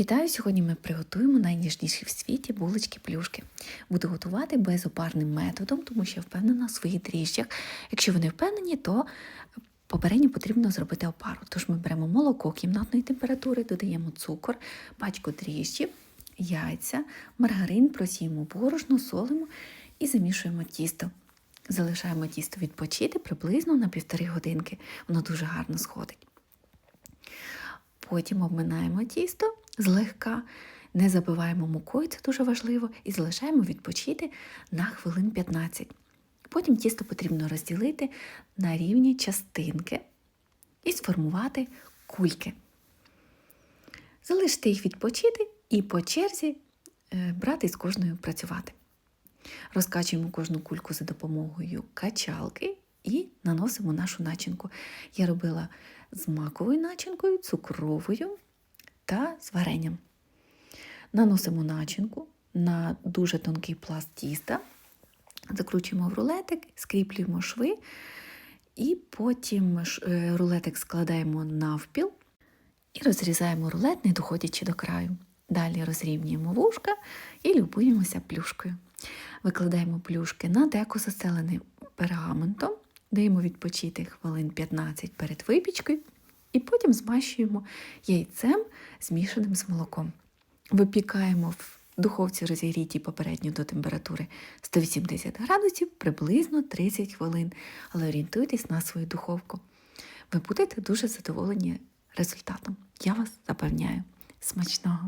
Вітаю! Сьогодні ми приготуємо найніжніші в світі булочки-плюшки. Буду готувати безопарним методом, тому що я впевнена в своїх дріжджах. Якщо ви не впевнені, то попередньо потрібно зробити опару. Тож ми беремо молоко кімнатної температури, додаємо цукор, пачку дріжджів, яйця, маргарин, просіємо борошно, солимо і замішуємо тісто. Залишаємо тісто відпочити приблизно на півтори годинки. Воно дуже гарно сходить. Потім обминаємо тісто злегка, не забиваємо мукою, це дуже важливо, і залишаємо відпочити на хвилин 15. Потім тісто потрібно розділити на рівні частинки і сформувати кульки. Залишити їх відпочити і по черзі е, брати з кожною працювати. Розкачуємо кожну кульку за допомогою качалки і наносимо нашу начинку. Я робила з маковою начинкою, цукровою та з варенням. Наносимо начинку на дуже тонкий пласт тіста, закручуємо в рулетик, скріплюємо шви, і потім е, рулетик складаємо навпіл і розрізаємо рулет, не доходячи до краю. Далі розрівнюємо вушка і любуємося плюшкою. Викладаємо плюшки на деко застелений пергаментом, даємо відпочити хвилин 15 перед випічкою, і потім змащуємо яйцем, змішаним з молоком. Випікаємо в духовці розігрітій попередньо до температури 180 градусів приблизно 30 хвилин, але орієнтуйтесь на свою духовку. Ви будете дуже задоволені результатом. Я вас запевняю. Смачного!